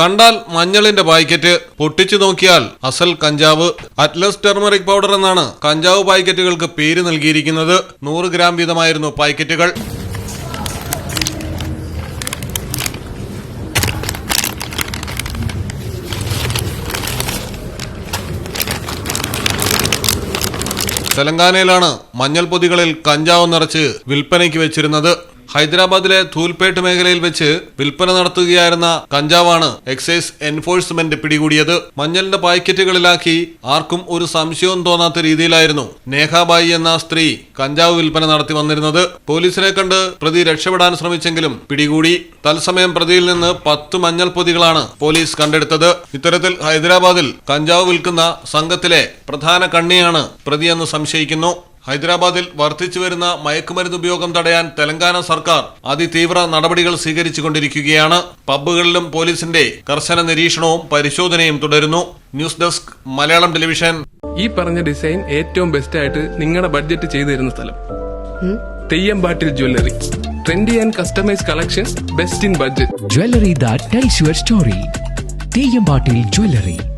കണ്ടാൽ മഞ്ഞളിന്റെ പാക്കറ്റ്. പൊട്ടിച്ചു നോക്കിയാൽ അസൽ കഞ്ചാവ്. അറ്റ്ലസ് ടെർമറിക് പൗഡർ എന്നാണ് കഞ്ചാവ് പാക്കറ്റുകൾക്ക് പേര് നൽകിയിരിക്കുന്നത്. നൂറ് ഗ്രാം വീതമായിരുന്നു പാക്കറ്റുകൾ. തെലങ്കാനയിലാണ് മഞ്ഞൾ പൊതികളിൽ കഞ്ചാവ് നിറച്ച് വിൽപ്പനയ്ക്ക് വെച്ചിരുന്നത്. ഹൈദരാബാദിലെ ധൂൽപേട്ട് മേഖലയിൽ വെച്ച് വിൽപ്പന നടത്തുകയായിരുന്ന കഞ്ചാവാണ് എക്സൈസ് എൻഫോഴ്സ്മെന്റ് പിടികൂടിയത്. മഞ്ഞളിന്റെ പായ്ക്കറ്റുകളിലാക്കി ആർക്കും ഒരു സംശയവും തോന്നാത്ത രീതിയിലായിരുന്നു നേഹാബായി എന്ന സ്ത്രീ കഞ്ചാവ് വിൽപ്പന നടത്തി വന്നിരുന്നത്. പോലീസിനെ കണ്ട് പ്രതി രക്ഷപ്പെടാൻ ശ്രമിച്ചെങ്കിലും പിടികൂടി. തത്സമയം പ്രതിയിൽ നിന്ന് പത്ത് മഞ്ഞൾ പൊതികളാണ് പോലീസ് കണ്ടെടുത്തത്. ഇത്തരത്തിൽ ഹൈദരാബാദിൽ കഞ്ചാവ് വിൽക്കുന്ന സംഘത്തിലെ പ്രധാന കണ്ണിയാണ് പ്രതിയെന്ന് സംശയിക്കുന്നു. ഹൈദരാബാദിൽ വർദ്ധിച്ചു വരുന്ന മയക്കുമരുന്ന് ഉപയോഗം തടയാൻ തെലങ്കാന സർക്കാർ അതിതീവ്ര നടപടികൾ സ്വീകരിച്ചുകൊണ്ടിരിക്കുകയാണ്. പബ്ബുകളിലും പോലീസിന്റെ കർശന നിരീക്ഷണവും പരിശോധനയും തുടരുന്നു. News desk Malayalam television. ഈ പറഞ്ഞ ഡിസൈൻ ഏറ്റവും ബെസ്റ്റ് ആയിട്ട് നിങ്ങളുടെ ബഡ്ജറ്റ് ചെയ്തു തരുന്ന സ്ഥലം Theyyampattil jewellery. Trendy and customise collection best in budget jewellery that tells your story Theyyampattil Jewelry.